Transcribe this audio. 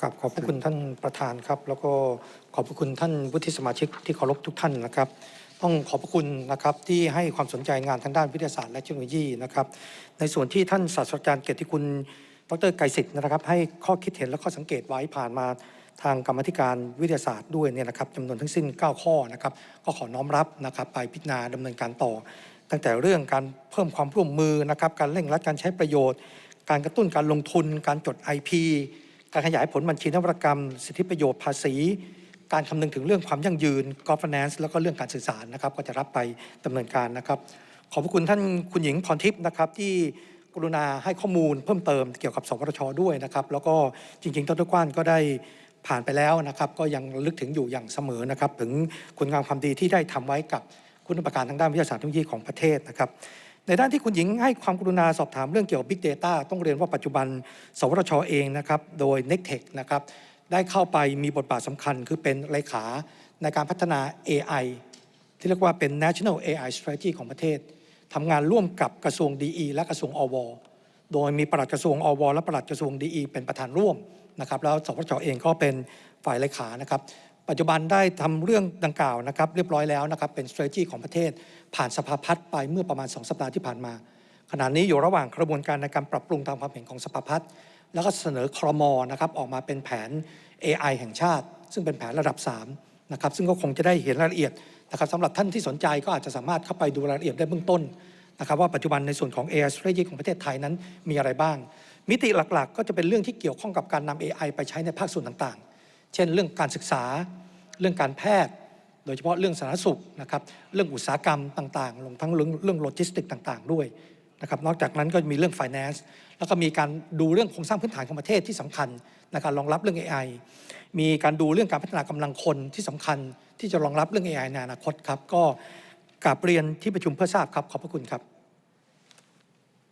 ครับขอบพระคุณท่านประธานครับ แล้วก็ขอบพระคุณท่านวุฒิสมาชิกที่เคารพทุกท่านนะครับ ต้องขอบพระคุณนะครับที่ให้ความสนใจงานทางด้านวิทยาศาสตร์และเทคโนโลยีนะครับ ในส่วนที่ท่านศาสตราจารย์เกียรติคุณดรไกรสิทธิ์นะครับ ให้ข้อคิดเห็นและข้อสังเกตไว้ผ่านมาทางกรรมาธิการวิทยาศาสตร์ด้วยเนี่ยนะครับจำนวนทั้งสิ้น 9 ข้อนะครับ ก็ขอน้อมรับนะครับไปพิจารณาดำเนินการต่อ ตั้งแต่เรื่องการเพิ่มความร่วมมือนะครับการเร่งรัดการใช้ประโยชน์ การกระตุ้นการลงทุน การจด IP การขยายผลบัญชีนวัตกรรม สิทธิประโยชน์ภาษี การคำนึงถึงเรื่องความยั่งยืน governance แล้วก็เรื่องการสื่อสารนะครับ ก็จะรับไปดำเนินการนะครับ ขอบพระคุณท่านคุณหญิงพรทิพย์นะครับที่กรุณาให้ข้อมูลเพิ่มเติมเกี่ยวกับสวทชด้วยนะครับ แล้วก็จริงๆดรกว้านก็ได้ผ่านไปแล้วนะครับ ก็ยังลึกถึงอยู่อย่างเสมอนะครับ ถึงคุณงามความดีที่ได้ทำไว้กับคุณประการทางด้านวิทยาศาสตร์เทคโนโลยีของประเทศนะครับ ในด้านที่คุณหญิงให้ความกรุณาสอบถามเรื่องเกี่ยวกับ Big Data ต้องเรียนว่าปัจจุบัน สวทชเองนะครับโดย n e c t e c h นะครับได้เข้าไปมีบทบาทสำคัญ คือเป็นเลขาในการพัฒนา AI ที่เรียกว่าเป็น National AI Strategy ของประเทศทำงานร่วมกับกระทรวง DE และกระทรวงอวโดยมีปลัดกระทรวงอวและปลัดกระทรวง DE เป็นประธานร่วมนะครับแล้วสวทชเองก็เป็นฝ่ายเลขานะครับ ปัจจุบันได้ทำเรื่องดังกล่าวนะครับเรียบร้อยแล้วนะครับเป็น strategy ของประเทศ ผ่านสภาพัฒน์ไปเมื่อประมาณ 2 สัปดาห์ที่ผ่านมา ขณะนี้อยู่ระหว่างกระบวนการในการปรับปรุงตามความเห็นของสภาพัฒน์แล้วก็เสนอครมนะครับออกมาเป็นแผน AI แห่งชาติ ซึ่งเป็นแผนระดับ3นะครับซึ่งก็คงจะได้เห็นรายละเอียดนะครับสำหรับท่านที่สนใจก็อาจจะสามารถเข้าไปดูรายละเอียดได้เบื้องต้นนะครับว่าปัจจุบันในส่วนของ AI strategy ของประเทศไทยนั้นมีอะไรบ้าง มิติหลักๆ ก็จะเป็นเรื่องที่เกี่ยวข้องกับการนำ AI ไปใช้ในภาคส่วนต่างๆ เช่น เรื่องการศึกษา เรื่องการแพทย์ โดยเฉพาะเรื่องสาธารณสุขนะครับ เรื่องอุตสาหกรรมต่างๆรวมทั้งเรื่องเรื่องโลจิสติกต่างๆ ด้วยนะครับ นอกจากนั้นก็มีเรื่อง finance แล้วก็มีการดูเรื่องโครงสร้างพื้นฐานของประเทศที่สำคัญในการรองรับเรื่อง AI มีการดูเรื่องการพัฒนากำลังคนที่สำคัญ ที่จะรองรับเรื่อง AI ในอนาคตครับ ก็กราบเรียนที่ประชุมเพื่อทราบครับ ขอบพระคุณครับ